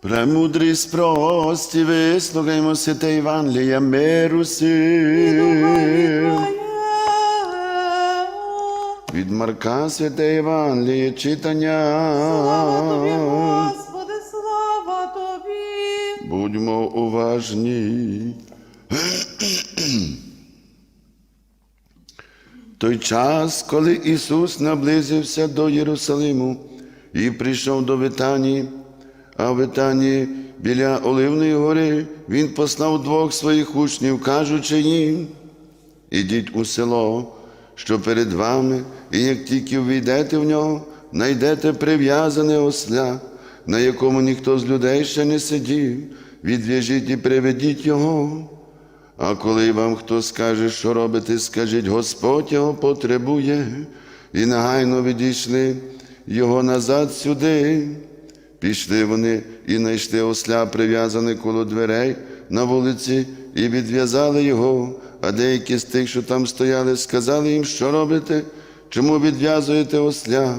Премудрість прості, вислухаймо святе Євангелія миру сил. Від Марка святе Євангеліє читання. Господи, слава тобі. Будьмо уважні. Той час, коли Ісус наблизився до Єрусалиму і прийшов до Витанії, а в Витанії біля Оливної гори Він послав двох своїх учнів, кажучи їм, ідіть у село, що перед вами, і як тільки війдете в нього, найдете прив'язане осля, на якому ніхто з людей ще не сидів, відв'яжіть і приведіть його. А коли вам хто скаже, що робити, скажіть, Господь його потребує, і негайно відійшли його назад сюди. Пішли вони і знайшли осля, прив'язане коло дверей на вулиці, і відв'язали його. А деякі з тих, що там стояли, сказали їм, що робите, чому відв'язуєте осля?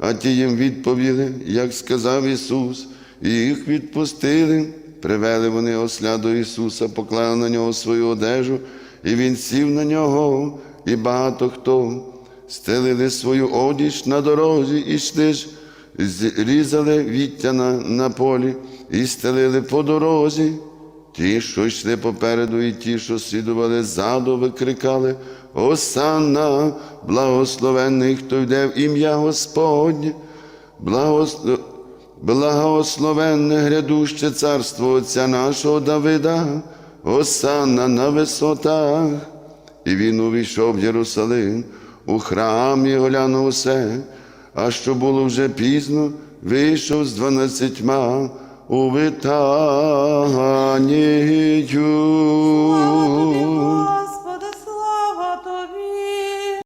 А ті їм відповіли, як сказав Ісус, і їх відпустили. Привели вони осля до Ісуса, поклали на нього свою одежу, і Він сів на нього, і багато хто стелили свою одіж на дорозі і йшли ж різали віття на, на полі і стелили по дорозі. Ті, що йшли попереду, і ті, що слідували ззаду, викрикали Осанна, благословенний, хто йде в ім'я Господнє, благослов... благословенне грядуще царство Отця нашого Давида, Осанна на висотах. І він увійшов в Єрусалим, у храм і глянув усе, а що було вже пізно, вийшов з дванадцятьма у витанію.